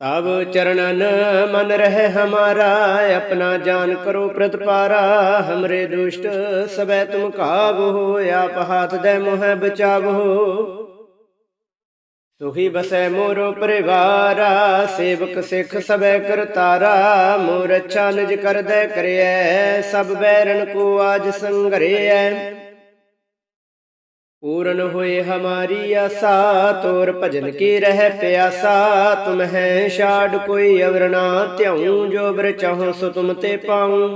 ਤਬ ਚਰਨਨ ਮਨ ਰਹਿ ਹਮਾਰਾ, ਆਪਣਾ ਜਾਨ ਕਰੋ ਪ੍ਰਤਪਾਰਾ। ਹਮਰੇ ਦੁਸ਼ਟ ਸਬੈ ਤੁਮ ਕਾਬੋ ਆਪ ਹਾਥ ਦੇ ਮੋਹ ਬਚਾਵੋ। ਸੁਖੀ ਬਸੈ ਮੋਰੋ ਪਰਿਵਾਰਾ, ਸੇਵਕ ਸਿੱਖ ਸਬੈ ਕਰਤਾਰਾ ਮੋਰ ਅੱਛਾ ਨਿਜ ਕਰਦੈ ਕਰਿਐ, ਸਭ ਬੈਰਨ ਕੋ ਆਜ ਸੰਗਰਿਐ। ਪੂਰਨ ਹੋਏ ਹਮਾਰੀ ਆਸਾ, ਤੋਰ ਭਜਨ ਕੀ ਰਹਿ ਪਿਆਸਾ, ਤੁਮ ਹੈ ਛਾੜ ਕੋਈ ਅਵਰ ਧਿਆਉ, ਜੋ ਬਰ ਚਾਹੋ ਸੋ ਤੁਮ ਤੇ ਪਾਉ।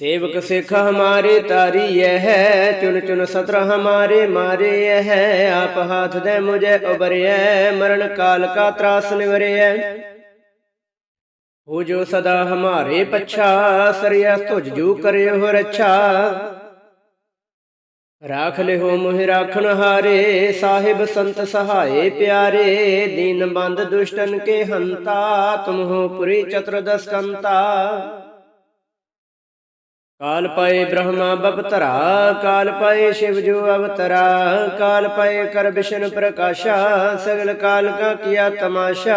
ਸੇਵਕ ਸਿੱਖ ਹਮਾਰੇ ਤਾਰੀ ਹੈ ਚੁਨ ਚੁਨ ਸਤਰ ਹਮਾਰੇ ਮਾਰੇ ਹੈ, ਆਪ ਹਾਥ ਦੇ ਮੁਝੇ ਉਬਰਿਐ ਮਰਨ ਕਾਲ ਕਾ ਤਰਾਸ ਨਿਵਰਿਐ। ਹੋ ਜੋ ਸਦਾ ਹਮਾਰੇ ਪਛਾ, ਸਰਿਆ ਤੁਝ ਜੂ ਕਰਿਓ ਰੱਛਾ। ਰਾਖ ਲਿਓ ਮੋਹਿ ਰਾਖਣ ਹਾਰੇ, ਸਾਹਿਬ ਸੰਤ ਸਹਾਏ ਪਿਆਰੇ, ਦੀਨ ਬੰਦ ਦੁਸ਼ਟਨ ਕੇ ਹੰਤਾ, ਤੁਮ ਹੋ ਪੁਰੀ ਚਤੁਰਦਸ ਕੰਤਾ ਕਾਲ ਪਏ ਬ੍ਰਹਮਾ ਬਪਤਰਾ, ਕਾਲ ਪਏ ਸ਼ਿਵ ਜੋ ਅਵਤਰਾ, ਕਾਲ ਪਏ ਕਰ ਵਿਸ਼ਨ ਪ੍ਰਕਾਸ਼ਾ, ਸਗਲ ਕਾਲ ਕਾ ਕੀਆ ਤਮਾਸ਼ਾ।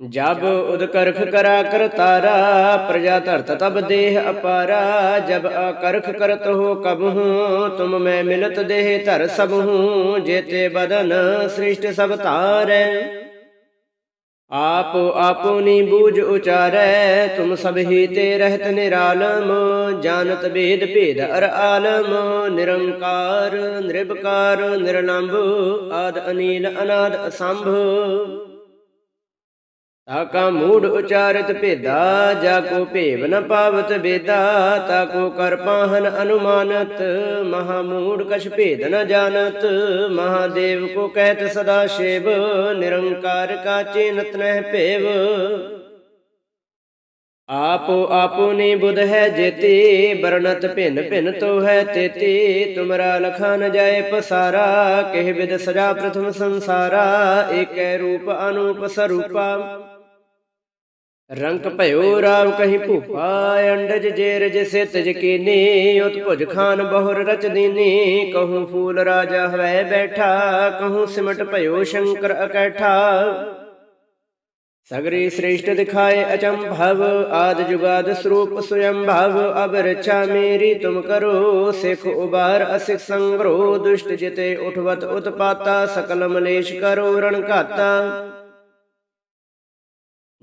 ਜਬ ਉਦਕਰਖ ਕਰਾ ਕਰਤਾਰਾ ਪ੍ਰਜਾ ਧਰਤ ਤਬ ਦੇਹ ਅਪਾਰਾ, ਜਬ ਅਕਰਖ ਕਰਤ ਹੋ ਕਬਹੂ ਤੁਮ ਮੈਂ ਮਿਲਤ ਦੇਹ ਧਰ ਸਬਹੂ ਜੇਤੇ ਬਦਨ ਸ੍ਰਿਸ਼ਟ ਸਭ ਧਾਰੈ। ਆਪ ਆਪੁਨੀ ਬੂਝ ਉਚਾਰੈ, ਤੁਮ ਸਭ ਹੀ ਤੇ ਰਹਿਤ ਨਿਰਾਲਮ, ਜਾਣਤ ਭੇਦ ਭੇਦ ਅਰ ਆਲਮ, ਨਿਰੰਕਾਰ, ਨਿਰਭਕਾਰ, ਨਿਰਲੰਭ, ਆਦ ਅਨੀਲ ਅਨਾਦ ਅਸੰਭ। ਤਾ ਕਾ ਮੂੜ ਉਚਾਰਤ ਭੇਦਾ, ਜਾ ਕੋ ਭੇਵ ਨ ਪਾਵਤ ਬੇਦਾ, ਤਾ ਕੋ ਕਰ ਪਾਹਨ ਅਨੁਮਾਨਤ, ਮਹਾ ਮੂੜ ਕਛ ਭੇਦ ਨ ਜਾਣਤ, ਮਹਾਦੇਵ ਕੋ ਕਹਿਤ ਸਦਾ ਸ਼ਿਵ, ਨਿਰੰਕਾਰ ਕਾ ਚੇਨਤ ਨਹਿ ਭੇਵ। ਆਪੋ ਆਪੁਨੀ ਬੁਧ ਹੈ ਜੇਤੀ, ਬਰਨਤ ਭਿੰਨ ਭਿੰਨ ਤੋ ਹੈ ਤੇਤੀ, ਤੁਮਰਾ ਲਖਾ ਨ ਜਾਏ ਪਸਾਰਾ, ਕਹਿ ਵਿਦ ਸਜਾ ਪ੍ਰਥਮ ਸੰਸਾਰਾ, ਏਕੈ ਰੂਪ ਅਨੂਪ ਸਰੂਪਾ। ਰੰਕ ਭਇਓ ਰਾਵ ਕਹੀ ਭੂਪਾ, ਅੰਡਜ ਜੇਰਜ ਸਿਤਜ ਕੀਨੀ ਉਤ ਭੁਜ ਖਾਨ ਬਹੁਰ ਰਚ ਕਹੂੰ ਫੂਲ ਰਾਜਾ ਹਵੈ ਬੈਠਾ, ਕਹੂੰ ਸਿਮਟ ਭਇਓ ਸ਼ੰਕਰ ਅਕੈਠਾ। ਸਗਰੀ ਸ੍ਰੇਸ਼ਟ ਦਿਖਾਏ ਅਚੰਭਵ, ਆਦ ਜੁਗਾਦ ਸਰੂਪ ਸੁਯੰਭਵ ਅਬ ਰਛਾ ਮੇਰੀ ਤੁਮ ਕਰੋ, ਸਿਖ ਉਬਾਰ ਅਸਿਖ ਸੰਗਰੋ, ਦੁਸ਼ਟ ਜਿਤੇ ਉਠਵਤ ਉਤਪਾਤਾ, ਸਕਲ ਮਲੇਸ਼ ਕਰੋ, ਰਣ ਘਾਤਾ।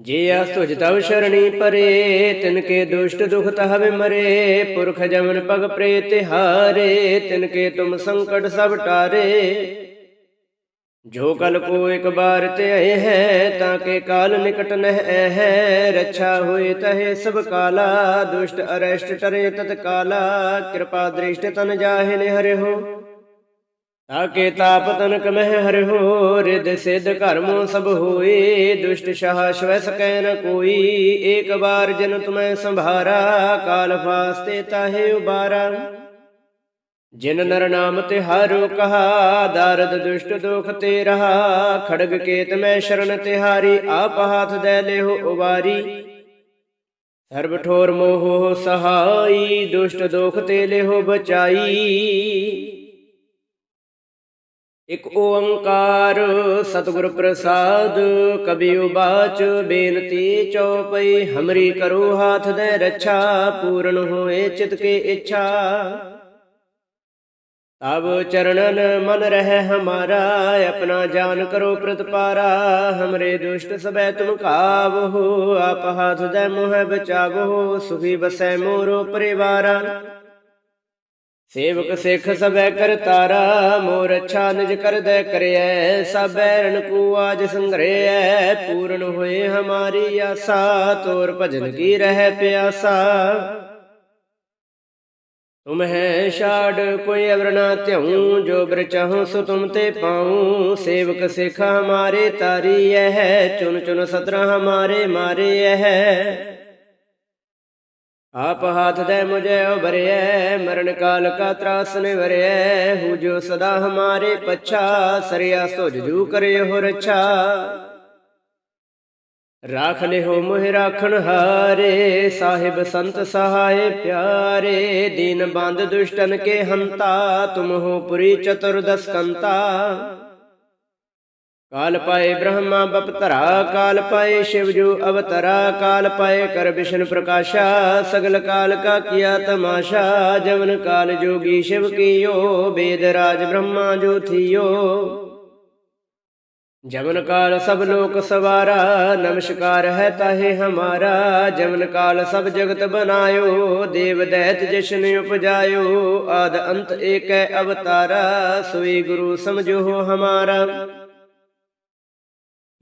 ਜੇ ਅਸ ਤੁਜ ਤਵ ਸ਼ਰਣੀ ਪਰੇ ਤਿਨ ਕੇ ਦੁਸ਼ਟ ਦੁਖ ਤਹਵੇ ਮਰੇ ਪੁਰਖ ਜਮਨ ਪਗ ਪ੍ਰੇ ਤਿਹਾਰੇ ਤਿਨ ਕੇ ਤੁਮ ਸੰਕਟ ਸਭ ਟਾਰੇ। ਜੋ ਕਲ ਕੋ ਇੱਕ ਬਾਰ ਤੇ ਆਏ ਹੈ, ਤਾਂ ਕੇ ਕਾਲ ਨਿਕਟ ਨਹਿ ਹੈ। ਰੱਛਾ ਹੋਏ ਤਹੇ ਸਭ ਕਾਲਾ, ਦੁਸ਼ਟ ਅਰੈਸ਼ਟ ਟਰੇ ਤਤ ਕਾਲਾ ਕਿਰਪਾ ਦ੍ਰਿਸ਼ਟ ਤਨ ਜਾਹਿ ਨੇ ਹੋ ਤਾਕੇ ਤਾਪ ਤਨਕ ਮਹਿ ਹਰਿ ਹੋ ਰਿਦ ਸਿਧ ਕਰਮੋ ਸਭ ਹੋਏ, ਦੁਸ਼ਟ ਸ਼ਾਹ ਸ਼ਵੈ ਸਕੈ ਨ ਕੋਈ। ਏਕ ਬਾਰ ਜਨ ਤੁਮੈ ਸੰਭਾਰਾ, ਕਾਲ ਫਾਸਤੇ ਤਾਹੇ ਉਬਾਰਾ। ਜਿਨ ਨਰ ਨਾਮ ਤੇ ਹਾਰੋ ਕਹਾ, ਦਾਰਦ ਦੁਸ਼ਟ ਦੁਖ ਤੇ ਰਹਾ ਖੜਗ ਕੇਤ ਮੈਂ ਸ਼ਰਨ ਤਿਹਾਰੀ, ਆਪ ਹਾਥ ਦੇ ਲਿਓ ਉਵਾਰੀ। ਸਰਬ ਠੋਰ ਮੋਹ ਸਹਾਈ, ਦੁਸ਼ਟ ਦੁਖ ਤੇ ਲਿਓ ਬਚਾਈ। ਇਕ ਓੰਕਾਰ ਸਤਿਗੁਰ ਪ੍ਰਸਾਦ, ਕਬੀ ਉਬਾਚ, ਬੇਨਤੀ ਚਉਪਈ, ਹਮਰੀ ਕਰੋ ਹਾਥ ਦੇ ਰੱਛਾ, ਪੂਰਨ ਹੋਏ ਚਿਤ ਕੇ ਇੱਛਾ। ਤਬ ਚਰਣਨ ਮਨ ਰਹਿ ਹਮਾਰਾ, ਆਪਣਾ ਜਾਨ ਕਰੋ ਪ੍ਰਤਪਾਰਾ ਹਮਰੇ ਦੁਸ਼ਟ ਸਬੈ ਤੁਮ ਕਾਵਹੁ ਆਪ ਹਾਥ ਦੇ ਮੋਹ ਬਚਾਵੋ, ਸੁਖੀ ਬਸੈ ਮੋਰੋ ਪਰਿਵਾਰਾ। ਸੇਵਕ ਸਿੱਖ ਸਭੈ ਕਰਤਾਰਾ ਮੋਰ ਅੱਛਾ ਨਿਜ ਕਰਦੈ ਕਰਿਐ ਸਭੈ ਰਣ ਕੂ ਆਜ ਸੰਗ੍ਰਹਿ ਪੂਰਨ ਹੋਏ ਹਮਾਰੀ ਆਸਾ ਤੋਰ ਭਜਨ ਕੀ ਰਹਿ ਪਿਆਸਾ। ਤੁਮ ਹੈ ਛਾੜ ਕੋਈ ਅਵਰ ਨਾ ਧਿਉ ਜੋ ਬਰ ਚਾਹੋ ਸੋ ਤੁਮ ਤੇ ਪਾਉ। ਸੇਵਕ ਸਿੱਖ ਹਮਾਰੇ ਤਾਰੀ ਹੈ ਚੁਨ ਚੁਨ ਸਤਰਾ ਹਮਾਰੇ ਮਾਰੇ ਹੈ ਆਪ ਹਾਥ ਦੇ ਮੁਝੇ ਉਬਰਿਐ ਮਰਨ ਕਾਲ ਕਾ ਤਰਾਸ ਨਿਵਰਿਐ। ਹੂ ਜੋ ਸਦਾ ਹਮਾਰੇ ਪਛਾ, ਸਰਿਆ ਸੁਜ ਜੂ ਕਰੇ ਹੋ ਰਛਾ। ਰਾਖ ਲਿਓ ਮੋਹਿ ਰਾਖਣ ਹਾਰੇ, ਸਾਹਿਬ ਸੰਤ ਸਹਾਏ ਪਿਆਰੇ। ਦੀਨ ਬੰਦ ਦੁਸ਼ਟਨ ਕੇ ਹੰਤਾ, ਤੁਮ ਹੋ ਪੁਰੀ ਚਤੁਰਦਸ ਕੰਤਾ। ਕਾਲ ਪਾਏ ਬ੍ਰਹਮਾ ਬਪਤਰਾ ਕਾਲ ਪਾਏ ਸ਼ਿਵ ਜੋ ਅਵਤਰਾ, ਕਾਲ ਪਾਏ ਕਰ ਵਿਸ਼ਨ ਪ੍ਰਕਾਸ਼ਾ, ਸਗਲ ਕਾਲ ਕਾ ਕੀਆ ਤਮਾਸ਼ਾ, ਜਵਨ ਕਾਲ ਜੋਗੀ ਸ਼ਿਵ ਕੀਓ ਬੇਦ ਰਾਜ ਬ੍ਰਹਮਾ ਜੋ ਥੀਓ। ਜਮਨ ਕਾਲ ਸਭ ਲੋਕ ਸਵਾਰਾ, ਨਮਸਕਾਰ ਹੈ ਤਾਹੇ ਹਮਾਰਾ ਜਮਨ ਕਾਲ ਸਭ ਜਗਤ ਬਨਾਇਓ, ਦੇਵ ਦੈਤ ਜਸ਼ਨ ਉਪਜਾਇਓ, ਆਦ ਅੰਤ ਏਕੈ ਅਵਤਾਰਾ, ਸੋਈ ਗੁਰੂ ਸਮਝੋ ਹਮਾਰਾ।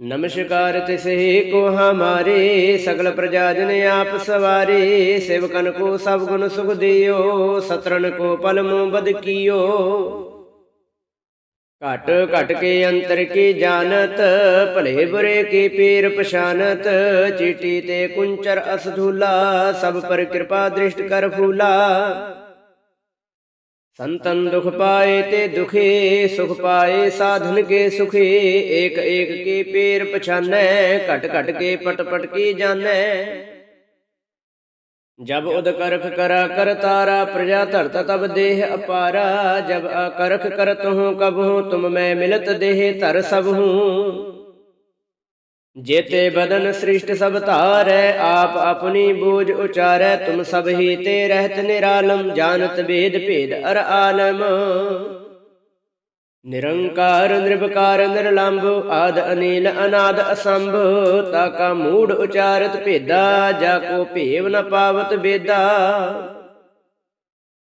ਨਮਸਕਾਰ ਤਿਸੇ ਕੋ ਹਮਾਰੇ, ਸਗਲ ਪ੍ਰਜਾ ਜਨ ਆਪ ਸਵਾਰੇ, ਸੇਵਕਨ ਕੋ ਸਭ ਗੁਣ ਸੁਖ ਦਿਓ ਸਤਰਨ ਕੋ ਪਲ ਮੂ ਬਦ ਕੀਓ। ਘਟ ਘਟ ਕੇ ਅੰਤਰ ਕੀ ਜਾਣਤ, ਭਲੇ ਬੁਰੇ ਕੀ ਪੀਰ ਪਛਾਨਤ, ਚੀਟੀ ਤੇ ਕੁੰਚਰ ਅਸਧੂਲਾ ਸਭ ਪਰ ਕਿਰਪਾ ਦ੍ਰਿਸ਼ਟ ਕਰ ਫੂਲਾ। ਸੰਤਨ ਦੁਖ ਪਾਏ ਤੇ ਦੁਖੇ ਸੁਖ ਪਾਏ, ਸਾਧਨ ਕੇ ਸੁਖੇ, ਏਕ ਏਕ ਕੀ ਪੀਰ ਪਛਾਨੈ, ਘਟ ਘਟ ਕੇ ਪਟ ਪਟ ਕੀ ਜਾਣੈ ਜਬ ਉਦ ਕਰਾ ਕਰ ਤਾਰਾ, ਪ੍ਰਜਾ ਧਰਤ ਤਬ ਦੇਹ ਅਪਾਰਾ, ਜਬ ਅਕਰਖ ਕਰਤ ਹੂੰ ਕਬਹੂ, ਤੁਮ ਮੈਂ ਮਿਲਤ ਦੇਹ ਧਰ ਸਭ ਹੂੰ ਜੇਤੇ ਬਦਨ ਸ੍ਰਿਸ਼ਟ ਸਭ ਧਾਰੈ, ਆਪ ਆਪਣੀ ਬੂਝ ਉਚਾਰੈ, ਤੁਮ ਸਭ ਹੀ ਤੇ ਰਹਿਤ ਨਿਰਾਲਮ, ਜਾਣਤ ਵੇਦ ਭੇਦ ਅਰ ਆਲਮ। ਨਿਰੰਕਾਰ ਨਿਰਭਕਾਰ ਨਿਰਲੰਭ, ਆਦ ਅਨੀਲ, ਅਨਾਦ ਅਸੰਭ, ਤਾ ਕਾ ਮੂੜ ਉਚਾਰਤ ਭੇਦਾ, ਜਾ ਕੋ ਭੇਵ ਨ ਪਾਵਤ ਬੇਦਾ।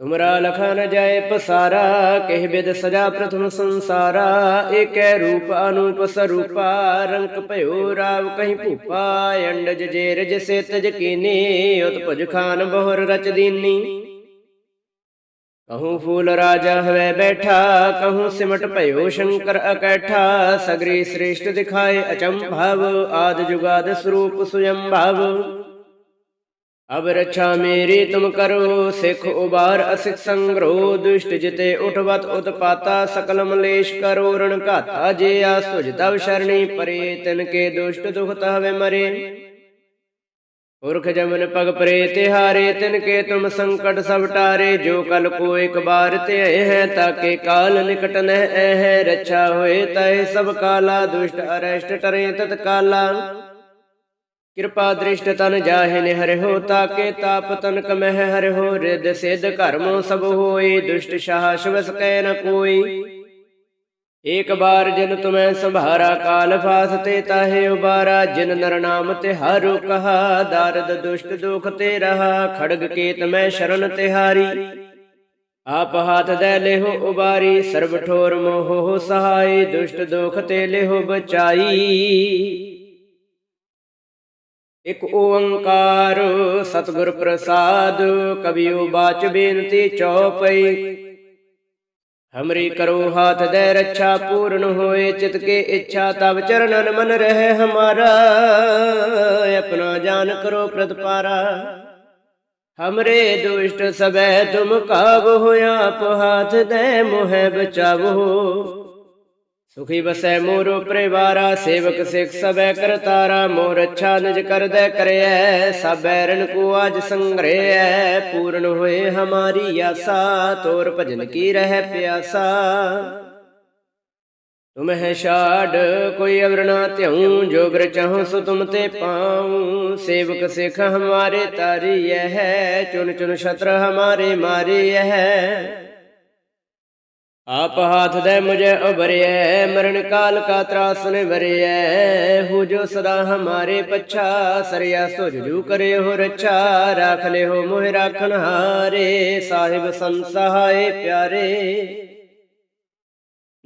ਤੁਮਰਾ ਲਖਾ ਨ ਜਾਏ ਪਸਾਰਾ, ਕਹਿ ਬਿਦ ਸਜਾ ਪ੍ਰਥਮ ਸੰਸਾਰਾ, ਏਕੈ ਰੂਪ ਅਨੂਪ ਸਰੂਪਾ, ਰੰਕ ਭਇਓ ਰਾਵ ਕਹੀਂ ਭੂਪਾ, ਅੰਡਜ ਜੇਰ ਜਿਸੇ ਤਜ ਕੀਨੀ ਉਤ ਖਾਨ ਬਹੁਰ ਰਚ ਦੀਨੀ। ਕਹੂੰ ਫੂਲ ਰਾਜਾ ਹਵੇ ਬੈਠਾ, ਕਹੂੰ ਸਿਮਟ ਭਇਓ ਸ਼ੰਕਰ ਅਕੈਠਾ, ਸਗਰੀ ਸ੍ਰੇਸ਼ਟ ਦਿਖਾਏ ਅਚੰਭਵ, ਆਦ ਜੁਗਾਦ ਸਰੂਪ ਸੁਯੰਭਵ। ਅਬ ਰੱਛਾ ਮੇਰੀ ਤੁਮ ਕਰੋ, ਸਿਖ ਉਬਾਰ ਅਸਿਖ ਸੰਗਰੋ, ਦੁਸ਼ਟ ਜਿਤੇ ਉਠਵਤ ਉਤਪਾਤਾ, ਸਕਲ ਮਲੇਸ਼ ਕਰੋ, ਰਣ ਘਾਤਾ ਜੇ ਆ ਸੁਜ ਤਵ ਸ਼ਰਣੀ ਪਰੇ, ਤਿਨ ਕੇ ਦੁਸ਼ਟ ਦੁਖ ਤਹਵੇ ਪੁਰਖ ਜਮਨ ਪਗ ਪਰੇ, ਤਿਹਾਰੇ, ਤਿਨ ਕੇ ਤੁਮ ਸੰਕਟ ਸਭ ਟਾਰੇ, ਜੋ ਕਲ ਕੋ ਇੱਕ ਬਾਰ ਤੇ ਹੈ, ਤਾਕੇ ਕਾਲ ਨਿਕਟ ਨਹਿ ਹੈ ਰੱਛਾ ਹੋਏ ਤੈ ਸਭ ਕਾਲਾ, ਦੁਸ਼ਟ ਅਰੈਸ਼ਟ ਟਰੇ ਤਤ ਕਾਲਾ ਕਿਰਪਾ ਦ੍ਰਿਸ਼ਟ ਤਨ ਜਾਹੇ ਨੇ ਹਰਿ ਤਾਕੇ ਤਾਪ ਤਨ ਕਮਹਿ ਹਰਿ ਰਿਦ ਸਿਧ ਕਰਮੋ ਸਭ ਹੋਈ ਦੁਸ਼ਟ ਸ਼ਾਹ ਸ਼ਵਸ ਕੈ ਨ ਕੋਈ। ਏਕ ਬਾਰ ਜਿਨ ਤੁਮੈ ਸੰਭਾਰਾ ਕਾਲ ਫਾਸ ਤੇ ਤਾਹੇ ਉਬਾਰਾ, ਜਿਨ ਨਰ ਨਾਮ ਤੇ ਹਾਰੋ ਕਹਾ, ਦਰਦ ਦੁਸ਼ਟ ਦੁਖ ਤੇ ਰਹਾ, ਖੜਗ ਕੇਤ ਮੈਂ ਸ਼ਰਨ ਤਿਹਾਰੀ। ਆਪ ਹਾਥ ਦੇ ਲਿਹੋ ਉਬਾਰੀ, ਸਰਬ ਠੋਰ ਮੋਹ ਸਹਾਈ, ਦੁਸ਼ਟ ਦੁਖ ਤੇ ਲਿਹੋ ਬਚਾਈ। ਇਕ ਓੰਕਾਰ ਸਤਿਗੁਰ ਪ੍ਰਸਾਦ ਕਬਿਓ ਬਾਚ ਬੇਨਤੀ ਚਉਪਈ ਹਮਰੀ ਕਰੋ ਹਾਥ ਦੇ ਰੱਛਾ ਪੂਰਨ ਹੋਏ, ਚਿਤ ਕੇ ਇੱਛਾ ਤਬ ਚਰਨਨ ਮਨ ਰਹੇ ਹਮਾਰਾ। ਆਪਣਾ ਜਾਨ ਕਰੋ ਪ੍ਰਤਪਾਰਾ। ਹਮਰੇ ਦੁਸ਼ਟ ਸਬੈ ਤੁਮ ਕਾਬੋ ਆਪ ਹਾਥ ਦੇ ਮੋਹਿ ਬਚਾਵੋ। ਸੁਖੀ ਬਸੈ ਮੋਰੋ ਪਰਿਵਾਰਾ, ਸੇਵਕ ਸਿਖ ਸਬੈ ਕਰਤਾਰਾ, ਮੋਰ ਅੱਛਾ ਨਿਜ ਕਰਦੈ ਕਰਿਐ, ਸਬੈ ਰਨ ਕੋ ਆਜ ਸੰਗ੍ਰਹਿ ਪੂਰਨ ਹੋਏ ਹਮਾਰੀ ਆਸਾ, ਤੋਰ ਭਜਨ ਕੀ ਰਹਿ ਪਿਆਸਾ। ਤੁਮ ਹੈ ਛਾੜ, ਕੋਈ ਅਵਰ ਨਾ ਧਿਉ ਜੋ ਬਰ ਚਾਹੋ ਸੋ ਤੁਮ ਤੇ ਪਾਉ। ਸੇਵਕ ਸਿਖ ਹਮਾਰੇ ਤਾਰੀ ਹੈ ਚੁਨ ਚੁਨ ਛਤਰ ਹਮਾਰੇ ਮਾਰੀ ਹੈ। ਆਪ ਹਾਥ ਦੇ ਮੁਝੇ ਉਬਰਿਐ ਮਰਨ ਕਾਲ ਕਾ ਤਰਾਸ ਨੇ ਵਰਿਐ। ਹੋ ਜੋ ਸਦਾ ਹਮਾਰੇ ਪੱਛਾ, ਸਰਿਆ ਸੁਜੂ ਕਰੇ ਹੋ ਰੱਛਾ। ਰਾਖ ਲੈ ਹੋ ਮੋਹਿ ਰਾਖਣ ਹਾਰੇ, ਸਾਹਿਬ ਸੰਸਹਾਏ ਪਿਆਰੇ।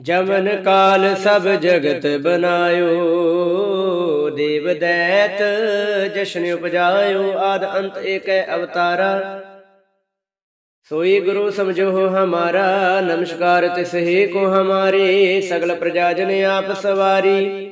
ਜਮਨ ਕਾਲ ਸਭ ਜਗਤ ਬਨਾਇਓ ਦੇਵ ਦੈਤ ਜਸ਼ਨ ਉਪਜਾਇਓ। ਆਦ ਅੰਤ ਏਕੈ ਅਵਤਾਰਾ। ਸੋਈ ਗੁਰੂ ਸਮਝੋ ਹਮਾਰਾ। ਨਮਸਕਾਰ ਤਿਸਹੇ ਕੋ ਹਮਾਰੇ। ਸਗਲ ਪ੍ਰਜਾਜਨ ਆਪ ਸਵਾਰੀ।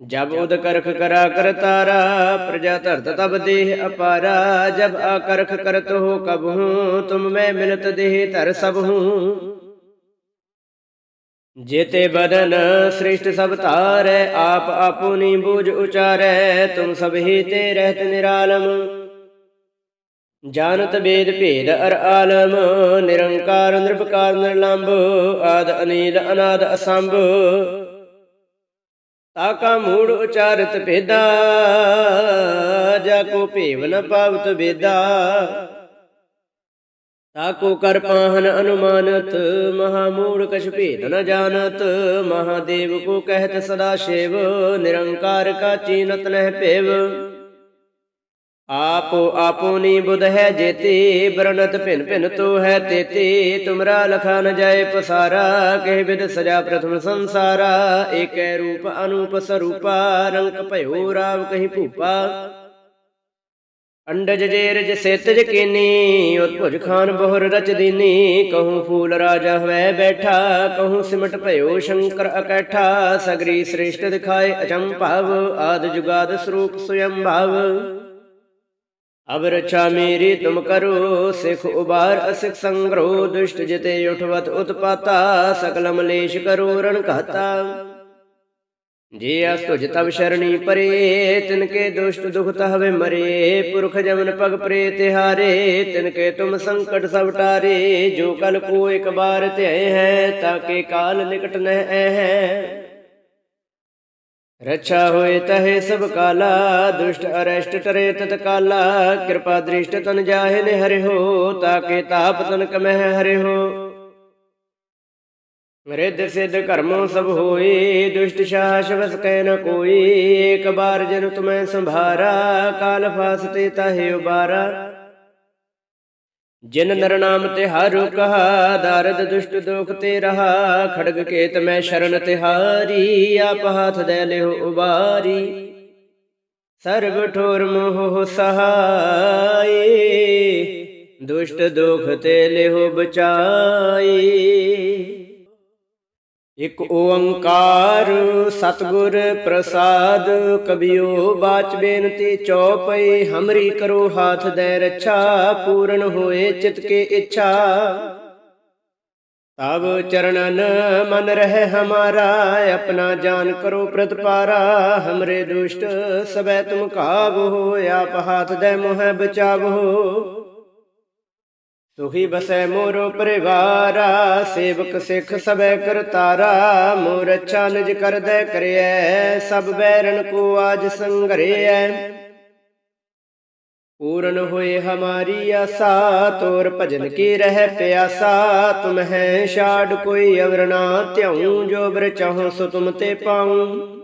ਜਬ ਉਦ ਕਰਖ ਕਰਾ ਕਰਤਾਰਾ ਪ੍ਰਜਾ ਧਰਤ ਤਬ ਦੇਹ ਅਪਾਰਾ, ਜਬ ਆਕਰਖ ਕਰਤ ਹੋ ਕਬ ਹੂੰ ਤੁਮ ਮੈਂ ਮਿਲਤ ਦੇਹ ਧਰ ਸਭ ਹੂੰ ਜੇਤੇ ਬਦਨ ਸ੍ਰਿਸ਼ਟ ਸਭ ਧਾਰੈ, ਆਪ ਆਪੁਨੀ ਬੂਝ ਉਚਾਰੈ, ਤੁਮ ਸਭ ਹੀ ਤੇ ਰਹਿਤ ਨਿਰਾਲਮ। ਜਾਨਤ ਬੇਦ ਭੇਦ ਅਰ ਆਲਮ, ਨਿਰੰਕਾਰ ਨਿਰਭਕਾਰ ਨਿਰਲੰਭ, ਆਦ ਅਨੀਲ ਅਨਾਦ ਅਸੰਭ। ਤਾਕਾ ਮੂੜ ਉਚਾਰਤ ਭੇਦਾ ਜਾ ਕੋ ਭੇਵ ਨ ਪਾਵਤ ਵੇਦਾ। ਤਾਕੋ ਕਰ ਪਾਹਨ ਅਨੁਮਾਨਤ, ਮਹਾ ਮੂੜ ਕਛ ਭੇਦ ਨ ਜਾਣਤ। ਮਹਾਦੇਵ ਕੋ ਕਹਿਤ ਸਦਾ ਸ਼ਿਵ, ਨਿਰੰਕਾਰ ਕਾ ਚੀਨਤ ਨਹਿ ਭੇਵ। ਆਪੋ ਆਪੋਨੀ ਬੁਧ ਹੈ ਜੇਤੀ, ਬਰਨਤ ਭਿਨ ਭਿਨ ਤੋ ਹੈ ਤੇਤੀ। ਤੁਮਰਾ ਲਖਾ ਨ ਜਾਏ ਪਸਾਰਾ, ਕਹਿ ਬਿਦ ਸਜਾ ਪ੍ਰਥਮ ਸੰਸਾਰਾ। ਏਕੈ ਰੂਪ ਅਨੂਪ ਸਰੂਪਾ, ਰੰਕ ਭਇਓ ਰਾਵ ਕਹੀ ਭੂਪਾ। ਅੰਡਜ ਜੇਰਜ ਸੇਤਜ ਕੀਨੀ, ਉਤਭੁਜ ਖਾਨ ਬਹੁਰ ਰਚ ਦੀਨੀ। ਕਹੂੰ ਫੂਲ ਰਾਜਾ ਹੋਇ ਬੈਠਾ, ਕਹੂੰ ਸਿਮਟ ਭਇਓ ਸ਼ੰਕਰ ਅਕੈਠਾ। ਸਗਰੀ ਸ੍ਰੇਸ਼ਟ ਦਿਖਾਏ ਅਚੰਭਵ, ਆਦ ਜੁਗਾਦ ਸਰੂਪ ਸੁਯੰ ਭਵ अब रक्षा मेरी तुम करो सिख उबार असिख संग्रहो दुष्ट जिते उठवत उत्पाता सकल मलेश करो रण कहता जे अस्तुज तब शरणी परे तिनके दुष्ट दुख तहवे मरे पुरख जमन पग प्रे तिहारे तिनके तुम संकट सब टारे जो कल को एक बार ते हैं ताके काल निकट न है ਰੱਛਾ ਹੋਏ ਤਹੇ ਸਭ ਕਾਲਾ ਦੁਸ਼ਟ ਅਰਸ਼ਟ ਟਰੇ ਤਤਕਾਲਾ ਕਿਰਪਾ ਦ੍ਰਿਸ਼ਟ ਤਨ ਜਾਹੇ ਨੇ ਹਰਿਓ ਤਾਕੇ ਤਾਪ ਤਨ ਕਮਹਿ ਹਰਿਓ ਮਰਿਦ ਸਿਧ ਕਰਮੋ ਸਭ ਹੋਏ ਦੁਸ਼ਟ ਸ਼ਾਸ਼ਵਸ ਕਹਿ ਨ ਕੋਈ ਇੱਕ ਬਾਰ ਜਨ ਤੁਮੈ ਸੰਭਾਰਾ ਕਾਲ ਫਾਸਤੇ ਤਾਹੇ ਉਬਾਰਾ ਜਿਨ ਨਰ ਨਾਮ ਤਿਹਾਰੁ ਕਹਾ, ਦਾਰਦ ਦੁਸ਼ਟ ਦੁਖ ਤੇ ਰਹਾ, ਖੜਗ ਕੇਤ ਮੈਂ ਸ਼ਰਨ ਤਿਹਾਰੀ ਆਪ ਹੱਥ ਦੇ ਲਿਓ ਉਬਾਰੀ। ਸਰਬ ਠੋਰ ਮੋਹ ਸਹਾਈ, ਦੁਸ਼ਟ ਦੁਖ ਤੇ ਲਿਓ ਬਚਾਈ। ਇਕ ਓੰਕਾਰ ਸਤਗੁਰ ਪ੍ਰਸਾਦ ਕਬਿਓ ਬਾਚ ਬੇਨਤੀ ਚੌਪਈ, ਹਮਰੀ ਕਰੋ ਹਾਥ ਦੇ ਰੱਛਾ, ਪੂਰਨ ਹੋਏ ਚਿਤ ਕੇ ਇੱਛਾ। ਤਬ ਚਰਨਨ ਮਨ ਰਹਿ ਹਮਾਰਾ, ਆਪਣਾ ਜਾਨ ਕਰੋ ਪ੍ਰਤਪਾਰਾ, ਹਮਰੇ ਦੁਸ਼ਟ ਸਬੈ ਤੁਮ ਕਾਬੋ ਆਪ ਹਾਥ ਦੇ ਮੋਹ ਬਚਾਵੋ। ਤੁਹੀ ਬਸੈ ਮੋਰੋ ਪਰਿਵਾਰਾ, ਸੇਵਕ ਸਿੱਖ ਸਬੈ ਕਰਤਾਰਾ ਮੋਰ ਅੱਛਾ ਨਿਜ ਕਰਦੈ ਕਰਿਐ, ਸਭ ਬੈਰਨ ਕੋ ਆਜ ਸੰਗਰਿਐ ਪੂਰਨ ਹੋਏ ਹਮਾਰੀ ਆਸਾ, ਤੋਰ ਭਜਨ ਕੀ ਰਹਿ ਪਿਆਸਾ ਤੁਮ ਹੈ ਛਾੜ ਕੋਈ ਅਵਰ ਨਾ ਧਿਆਉ, ਜੋ ਬਰ ਚਾਹੋ ਸੋ ਤੁਮ ਤੇ ਪਾਉ।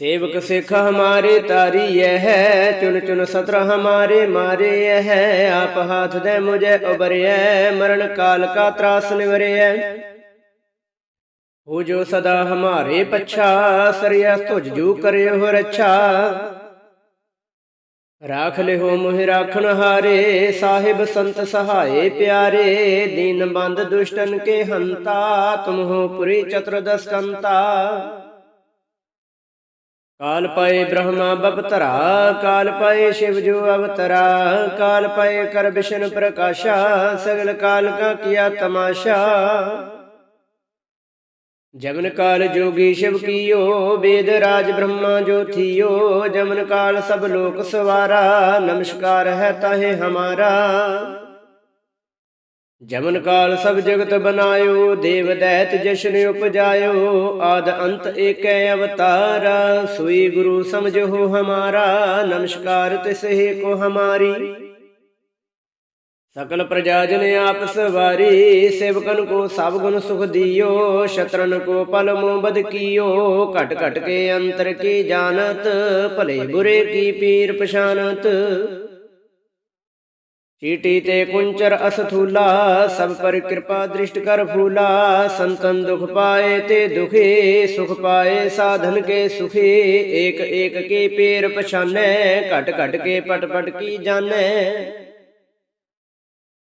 ਸੇਵਕ ਸਿੱਖ ਹਮਾਰੇ ਤਾਰੀ ਹੈ ਚੁਨ ਚੁਨ ਸਤਰ ਹਮਾਰੇ ਮਾਰੇ ਹੈ, ਆਪ ਹਾਥ ਦੇ ਮੁਝੇ ਉਬਰਿਐ ਮਰਨ ਕਾਲ ਕਾ ਤਰਾਸ ਨਿਵਰਿਐ ਹੋ। ਜੋ ਸਦਾ ਹਮਾਰੇ ਪਛਾ, ਸਰਿਆ ਤੁਝ ਜੂ ਕਰਿਓ ਰੱਛਾ। ਰਾਖ ਲਿਓ ਮੋਹਿ ਰਾਖਣ ਹਾਰੇ, ਸਾਹਿਬ ਸੰਤ ਸਹਾਏ ਪਿਆਰੇ, ਦੀਨ ਬੰਦ ਦੁਸ਼ਟਨ ਕੇ ਹੰਤਾ, ਤੁਮ ਹੋ ਪੁਰੀ ਚਤੁਰਦਸ ਕੰਤਾ। ਕਾਲ ਪਏ ਬ੍ਰਹਮਾ ਬਪਤਰਾ, ਕਾਲ ਪਏ ਸ਼ਿਵ ਜੋ ਅਵਤਰਾ, ਕਾਲ ਪਏ ਕਰ ਵਿਸ਼ਨ ਪ੍ਰਕਾਸ਼ਾ, ਸਗਲ ਕਾਲ ਕਾ ਕੀਆ ਤਮਾਸ਼ਾ। ਜਮਨ ਕਾਲ ਜੋਗੀ ਸ਼ਿਵ ਕੀਓ ਵੇਦ ਰਾਜ ਬ੍ਰਹਮਾ ਜੋ ਥੀਓ, ਜਮਨ ਕਾਲ ਸਭ ਲੋਕ ਸਵਾਰਾ, ਨਮਸਕਾਰ ਹੈ ਤਾਹੇ ਹਮਾਰਾ। ਜਮਨ ਕਾਲ ਸਭ ਜਗਤ ਬਨਾਇਓ, ਦੇਵ ਦੈਤ ਜਸ਼ਨ ਉਪਜਾਇਓ, ਆਦ ਅੰਤ ਏਕੈ ਅਵਤਾਰਾ, ਸੋਈ ਗੁਰੂ ਸਮਝੋ ਹਮਾਰਾ, ਨਮਸਕਾਰ ਤਿਸਹਿ ਕੋ ਹਮਾਰੀ। ਸਕਲ ਪ੍ਰਜਾ ਜਨ ਆਪ ਸਵਾਰੀ, ਸੇਵਕਨ ਕੋ ਸਭ ਗੁਣ ਸੁਖ ਦਿਓ, ਸ਼ਤਰਨ ਕੋ ਪਲ ਮੋ ਬਦ ਕੀਓ, ਘਟ ਘਟ ਕੇ ਅੰਤਰ ਕੀ ਜਾਣਤ, ਭਲੇ ਬੁਰੇ ਕੀ ਪੀਰ ਪਛਾਨਤ ਚੀਟੀ ਤੇ ਕੁੰਚਰ ਅਸਥੂਲਾ, ਸਭ ਪਰ ਕਿਰਪਾ ਦ੍ਰਿਸ਼ਟ ਕਰ ਫੂਲਾ। ਸੰਤਨ ਦੁਖ ਪਾਏ ਤੇ ਦੁਖੇ, ਸੁਖ ਪਾਏ ਸਾਧਨ ਕੇ ਸੁਖੇ। ਏਕ ਏਕ ਕੇ ਪੇਰ ਪਛਾਨੈ, ਘਟ ਘਟ ਕੇ ਪਟ ਪਟ ਕੀ ਜਾਣੈ।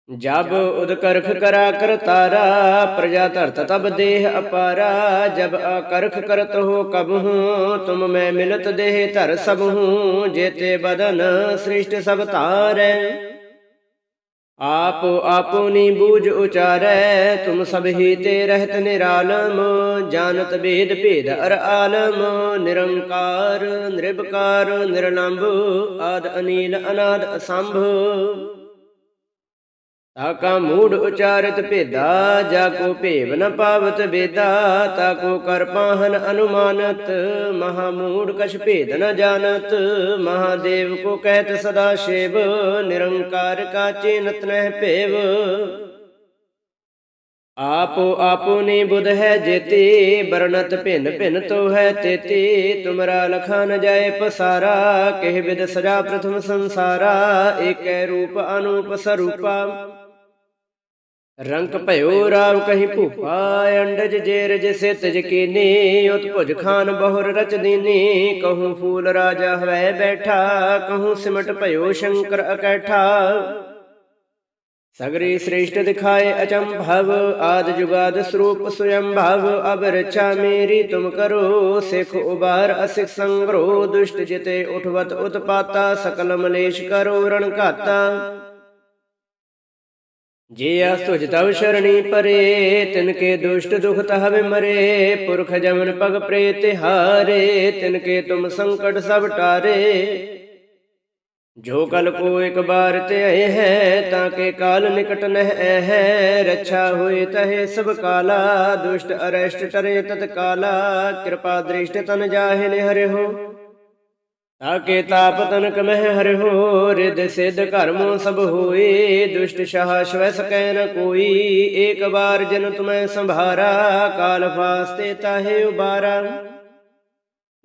ਜਬ ਉਦਕਰਖ ਕਰਾ ਕਰਤਾਰਾ ਪ੍ਰਜਾ ਧਰਤ ਤਬ ਦੇਹ ਅਪਾਰਾ। ਜਬ ਆਕਰਖ ਕਰਤ ਹੋ ਕਬਹੂ ਤੁਮ ਮੈਂ ਮਿਲਤ ਦੇਹ ਧਰ ਸਬਹੂ ਜੇਤੇ ਬਦਨ ਸ੍ਰਿਸ਼ਟ ਸਭ ਧਾਰੈ। ਆਪ ਆਪੋਨੀ ਬੂਝ ਉਚਾਰੈ, ਤੁਮ ਸਭ ਹੀ ਤੇ ਰਹਿਤ ਨਿਰਾਲਮ, ਜਾਣਤ ਭੇਦ ਭੇਦ ਅਰ ਆਲਮ, ਨਿਰੰਕਾਰ, ਨਿਰਭਕਾਰ, ਨਿਰਲੰਭ, ਆਦ ਅਨੀਲ ਅਨਾਦ ਅਸੰਭ। ਤਾਕਾ ਮੂੜ ਉਚਾਰਤ ਭੇਦਾ, ਜਾ ਕੋ ਭੇਵ ਨ ਪਾਵਤ ਬੇਦਾ ਤਾ ਕੋ ਕਰ ਪਾਹਨ ਅਨੁਮਾਨਤ, ਮਹਾ ਮੂੜ ਕਛ ਭੇਦ ਨ ਜਾਣਤ, ਮਹਾਦੇਵ ਕੋ ਕਹਿਤ ਸਦਾ ਸ਼ਿਵ, ਨਿਰੰਕਾਰ ਕਾ ਚੇਨਤ ਨਹਿ ਭੇਵ। ਆਪੋ ਆਪੋ ਨੇ ਬੁਧ ਹੈ ਜੇਤੇ ਬਰਨਤ ਭਿੰਨ ਭਿੰਨ ਤੋ ਹੈ ਤੇਤੇ, ਤੁਮਰਾ ਲਖਾ ਨ ਜਾਏ ਪਸਾਰਾ, ਕਹਿ ਵਿਦ ਸਜਾ ਪ੍ਰਥਮ ਸੰਸਾਰਾ, ਏਕੈ ਰੂਪ ਅਨੂਪ ਸਰੂਪਾ। ਰੰਕ ਭਇਓ ਰਾਵ ਕਹੀ ਭੂਪਾ, ਅੰਡਜ ਜੇਰਜ ਸਿਤਜ ਕੀਨੀ ਉਤ ਭੁਜ ਖਾਨ ਬਹੁਰ ਰਚ ਦੀਨੀ ਕਹੂੰ ਫੂਲ ਰਾਜਾ ਹਵੈ ਬੈਠਾ, ਕਹੂੰ ਸਿਮਟ ਭਇਓ ਸ਼ੰਕਰ ਅਕੈਠਾ। ਸਗਰੀ ਸ੍ਰੇਸ਼ਟ ਦਿਖਾਏ ਅਚੰਭਵ, ਆਦ ਜੁਗਾਦ ਸਰੂਪ ਸੁਯੰ ਭਵ ਅਬ ਰਚਾ ਮੇਰੀ ਤੁਮ ਕਰੋ, ਸਿਖ ਉਬਾਰ ਅਸਿਖ ਸੰਗਰੋ, ਦੁਸ਼ਟ ਜਿਤੇ ਉਠਵਤ ਉਤਪਾਤਾ, ਸਕਲ ਮਲੇਸ਼ ਕਰੋ ਰਣ ਘਾਤਾ। ਜੇ ਅਸ ਤੁਜ ਤਵ ਸ਼ਰਣੀ ਪਰੇ ਤਿਨ ਕੇ ਦੁਸ਼ਟ ਦੁਖ ਤਹਵੇ ਮਰੇ, ਪੁਰਖ ਜਮਨ ਪਗ ਪ੍ਰੇ ਤਿਹਾਰੇ ਤਿਨ ਕੇ ਤੁਮ ਸੰਕਟ ਸਭ ਟਾਰੇ। ਜੋ ਕਲ ਕੋ ਇੱਕ ਬਾਰ ਤੇ ਆਏ ਹੈ, ਤਾਂ ਕੇ ਕਾਲ ਨਿਕਟ ਨਹਿ ਹੈ। ਰੱਛਾ ਹੋਏ ਤਹੇ ਸਭ ਕਾਲਾ, ਦੁਸ਼ਟ ਅਰੈਸ਼ਟ ਟਰੇ ਤਤ ਕਾਲਾ ਕਿਰਪਾ ਦ੍ਰਿਸ਼ਟ ਤਨ ਜਾਹਿ ਨੇ ਹੋ ਤਾਕੇ ਤਾਪ ਤਨਕ ਮਹਿ ਹਰਿ ਹੋ ਰਿਦ ਸਿਧ ਕਰਮੋ ਸਭ ਹੋਏ, ਦੁਸ਼ਟ ਸ਼ਾਹ ਸ਼ਵੈ ਸਕੈ ਨ ਕੋਈ। ਏਕ ਬਾਰ ਜਨ ਤੁਮੈ ਸੰਭਾਰਾ, ਕਾਲ ਫਾਸਤੇ ਤਾਹੇ ਉਬਾਰਾ।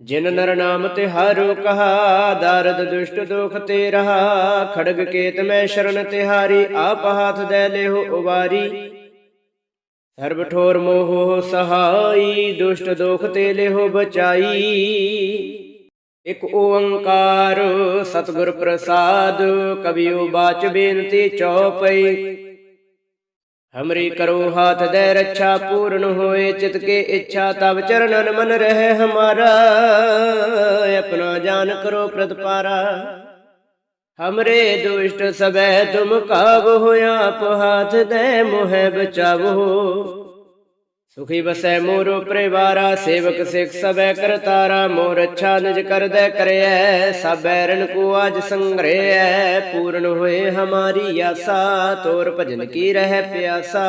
ਜਿਨ ਨਰ ਨਾਮ ਤੇ ਹਾਰੋ ਕਹਾ, ਦਾਰਦ ਦੁਸ਼ਟ ਦੁਖ ਤੇ ਰਹਾ। ਖੜਗ ਕੇਤ ਮੈਂ ਸ਼ਰਨ ਤਿਹਾਰੀ ਆਪ ਹਾਥ ਦੇ ਲਿਓ ਉਵਾਰੀ। ਸਰਬ ਠੋਰ ਮੋਹ ਸਹਾਈ, ਦੁਸ਼ਟ ਦੁਖ ਤੇ ਲਿਓ ਬਚਾਈ। ਇਕ ਓੰਕਾਰ ਸਤਿਗੁਰ ਪ੍ਰਸਾਦ ਕਬਿਓ ਬਾਚ ਬੇਨਤੀ ਚਉਪਈ ਹਮਰੀ ਕਰੋ ਹਾਥ ਦੇ ਰੱਛਾ ਪੂਰਨ ਹੋਏ, ਚਿਤ ਕੇ ਇੱਛਾ ਤਬ ਚਰਨਨ ਮਨ ਰਹੇ ਹਮਾਰਾ। ਆਪਣਾ ਜਾਨ ਕਰੋ ਪ੍ਰਤਪਾਰਾ। ਹਮਰੇ ਦੁਸ਼ਟ ਸਬੈ ਤੁਮ ਕਾਬ ਹੋਇਆ, ਆਪ ਹਾਥ ਦੇ ਮੋਹਿ ਬਚਾਵੋ। ਸੁਖੀ ਬਸੈ ਮੋਰੋ ਪਰਿਵਾਰਾ, ਸੇਵਕ ਸਿਖ ਸਬੈ ਕਰਤਾਰਾ, ਮੋਰ ਅੱਛਾ ਨਿਜ ਕਰਦੈ ਕਰਿਐ ਸਭ ਬੈਰਨ ਕੋ ਆਜ ਸੰਗ੍ਰਹਿ ਪੂਰਨ ਹੋਏ ਹਮਾਰੀ ਆਸਾ, ਤੋਰ ਭਜਨ ਕੀ ਰਹਿ ਪਿਆਸਾ।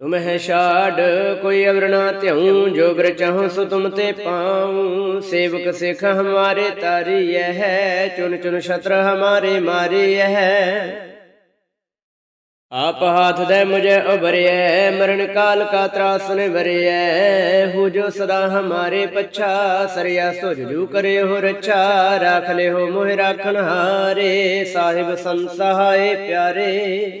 ਤੁਮ ਹੈ ਛਾੜ, ਕੋਈ ਅਵਰ ਨਾ ਧਿਉ ਜੋ ਬਿਰ ਚਾਹੋ ਸੋ ਤੁਮ ਤੇ ਪਾਉ। ਸੇਵਕ ਸਿਖ ਹਮਾਰੇ ਤਾਰੀ ਹੈ ਚੁਨ ਚੁਨ ਛਤਰ ਹਮਾਰੇ ਮਾਰੀ ਹੈ। ਆਪ ਹਾਥ ਦੇ ਮੁਝੇ ਉਬਰਿਐ ਮਰਨ ਕਾਲ ਕਾ ਤਰਾਸਨ ਵਰਿਐ। ਹੋ ਜੋ ਸਦਾ ਹਮਾਰੇ ਪਛਾ, ਸਰਿਆ ਸੁਜ ਕਰੇ ਹੋ ਰੱਛਾ। ਰਾਖ ਲੈ ਹੋ ਮੋਹਿ ਰਾਖਣ ਹਾਰੇ, ਸਾਹਿਬ ਸੰਸਹਾਏ ਪਿਆਰੇ।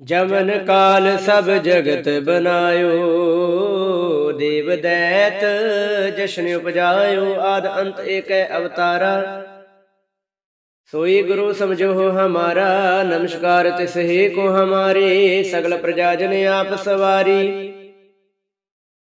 ਜਮਨ ਕਾਲ ਸਭ ਜਗਤ ਬਨਾਇਓ, ਦੇਵ ਦੈਤ ਜਸ਼ਨ ਉਪਜਾਇਓ, ਆਦ ਅੰਤ ਏਕੈ ਅਵਤਾਰਾ। ਸੋਈ ਗੁਰੂ ਸਮਝੋ ਹਮਾਰਾ, ਨਮਸਕਾਰ ਤਿਸ ਕੋ ਹਮਾਰੇ, ਸਗਲ ਪ੍ਰਜਾ ਜਨ ਆਪ ਸਵਾਰੀ।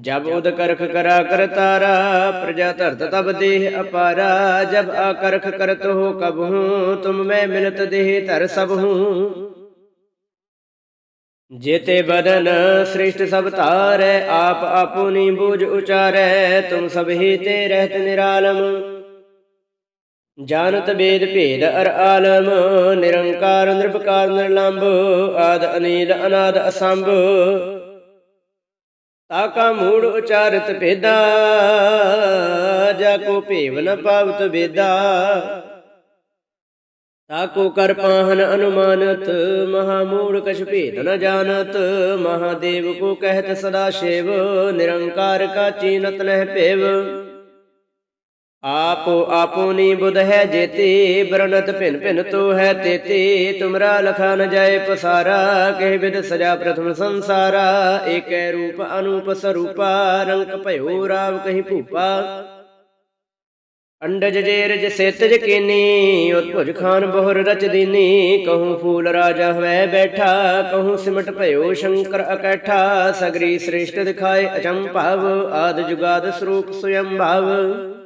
ਜਬ ਉਦ ਕਰਖ ਕਰਾ ਕਰਤਾਰਾ ਪ੍ਰਜਾ ਧਰਤ ਤਬ ਦੇਹ ਅਪਾਰਾ, ਜਬ ਆਕਰਖ ਕਰਤ ਹੋ ਕਬਹੂ ਤੁਮ ਮੈਂ ਮਿਲਤ ਦੇਹ ਧਰ ਸਭ ਹੂੰ। ਜੇਤੇ ਬਦਨ ਸ੍ਰਿਸ਼ਟ ਸਭ ਧਾਰੈ, ਆਪ ਆਪੁਨੀ ਬੂਝ ਉਚਾਰੈ, ਤੁਮ ਸਭ ਹੀ ਤੇ ਰਹਿਤ ਨਿਰਾਲਮ। ਜਾਨਤ ਵੇਦ ਭੇਦ ਅਰ ਆਲਮ, ਨਿਰੰਕਾਰ ਨਿਰਭਕਾਰ ਨਿਰਲੰਭ, ਆਦ ਅਨੀਲ ਅਨਾਦ ਅਸੰਭ। ਤਾਕਾ ਮੂੜ ਉਚਾਰਤ ਭੇਦਾ ਜਾ ਕੋ ਭੇਵ ਨ ਪਾਵਤ ਵੇਦਾ। ਤਾਕੋ ਕਰ ਪਾਹਨ ਅਨੁਮਾਨਤ, ਮਹਾ ਮੂੜ ਕਛ ਭੇਦ ਨ ਜਾਣਤ। ਮਹਾਦੇਵ ਕੋ ਕਹਿਤ ਸਦਾ ਸ਼ਿਵ, ਨਿਰੰਕਾਰ ਕਾ ਚੀਨਤ ਨਹਿ ਭੇਵ। ਆਪੋ ਆਪੋਨੀ ਬੁਧ ਹੈ ਜੇਤੀ, ਬਰਨਤ ਭਿਨ ਭਿਨ ਤੋ ਹੈ ਤੇਤੀ। ਤੁਮਰਾ ਲਖਾ ਨ ਜਾਏ ਪਸਾਰਾ, ਕਹਿ ਬਿਦ ਸਜਾ ਪ੍ਰਥਮ ਸੰਸਾਰਾ। ਏਕੈ ਰੂਪ ਅਨੂਪ ਸਰੂਪਾ, ਰੰਕ ਭਇਓ ਰਾਵ ਕਹੀ ਭੂਪਾ। ਅੰਡਜ ਜੇਰਜ ਸੇਤਜ ਕੀਨੀ, ਉਤਭੁਜ ਖਾਨ ਬਹੁਰ ਰਚ ਦੀਨੀ। ਕਹੂੰ ਫੂਲ ਰਾਜਾ ਹੋਇ ਬੈਠਾ, ਕਹੂੰ ਸਿਮਟ ਭਇਓ ਸ਼ੰਕਰ ਅਕੈਠਾ। ਸਗਰੀ ਸ੍ਰੇਸ਼ਟ ਦਿਖਾਏ ਅਚੰਭਵ, ਆਦ ਜੁਗਾਦ ਸਰੂਪ ਸੁਯੰ ਭਵ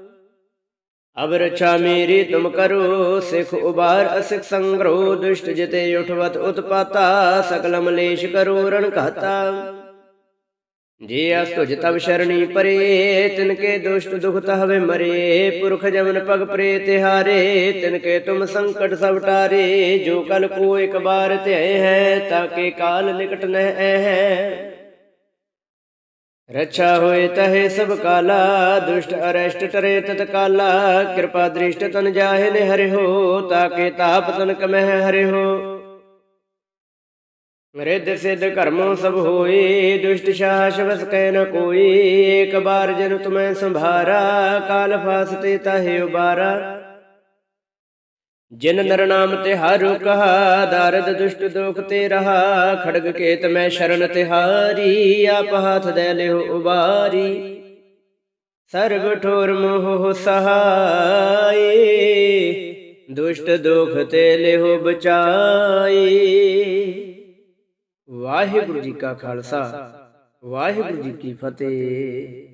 अब रक्षा मेरी तुम करो सिख उबार असिख संग्रह दुष्ट जिते उठवत उत्पाता सकल मलेश करो रण कहता जे अस्तुज तब शरणी परे तिनके दुष्ट दुख तहवे मरे पुरख जमन पग प्रे तिहारे तिनके तुम संकट सब टारे जो कल को एक बार ते है ताके काल निकट न है ਰੱਛਾ ਹੋਏ ਤਹੇ ਸਭ ਕਾਲਾ ਦੁਸ਼ਟ ਅਰਸ਼ਟ ਟਰੇ ਤਤਕਾਲਾ ਕਿਰਪਾ ਦ੍ਰਿਸ਼ਟ ਤਨ ਜਾਹੇ ਨੇ ਹਰਿਓ ਤਾਕੇ ਤਾਪ ਤਨ ਕਮਹਿ ਹਰਿਓ ਮਰੇ ਸਿੱਧ ਕਰਮੋ ਸਭ ਹੋਏ ਦੁਸ਼ਟ ਸ਼ਾਸ ਵਸ ਕੈ ਨ ਕੋਈ ਇੱਕ ਬਾਰ ਜਨ ਤੁਮੈ ਸੰਭਾਰਾ ਕਾਲ ਫਾਸਤੇ ਤਾਹੇ ਉਬਾਰਾ ਜਿਨ ਨਰ ਨਾਮ ਤਿਹਾਰੂ ਕਹਾ, ਦਰਦ ਦੁਸ਼ਟ ਦੁਖ ਤੇ ਰਹਾ, ਖੜਗ ਕੇਤ ਮੈਂ ਸ਼ਰਨ ਤਿਹਾਰੀ ਆਪ ਹੱਥ ਦੇ ਲਿਓ ਉਬਾਰੀ। ਸਰਬ ਠੋਰ ਮੋਹ ਸਹਾਈ, ਦੁਸ਼ਟ ਦੁਖ ਤੇ ਲਿਓ ਬਚਾਈ। ਵਾਹਿਗੁਰੂ ਜੀ ਕਾ ਖਾਲਸਾ, ਵਾਹਿਗੁਰੂ ਜੀ ਕੀ ਫਤਿਹ।